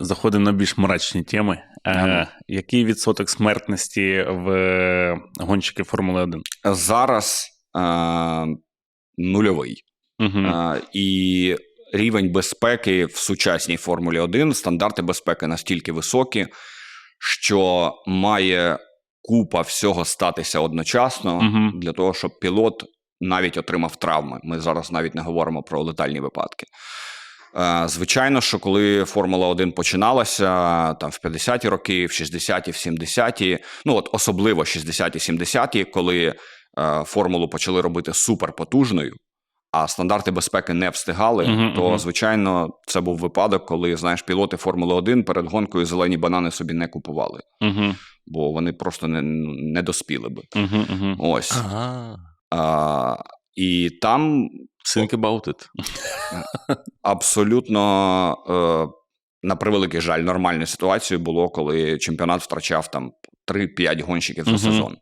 Заходимо на більш мрачні теми. Е, Ага. який відсоток смертності в гонщиків Формули 1? Зараз е, нульовий. Угу. Е, і рівень безпеки в сучасній Формулі 1, стандарти безпеки настільки високі, що має купа всього статися одночасно Мгм. для того, щоб пілот навіть отримав травми. Ми зараз навіть не говоримо про летальні випадки. Е, Звичайно, що коли Формула 1 починалася там в 50-ті роки, в 60-ті, в 70-ті, ну от особливо 60-ті, 70-ті, коли е, формулу почали робити суперпотужною, а стандарти безпеки не встигали, Мгм, то звичайно це був випадок, коли знаєш, пілоти Формули 1 перед гонкою зелені банани собі не купували, Угу. бо вони просто не, не доспіли би. Угу. Угу. Ось. Ага. А, і там Think about it. абсолютно, е, на превеликий жаль, нормальною ситуацією було, коли чемпіонат втрачав там 3-5 гонщиків за сезон.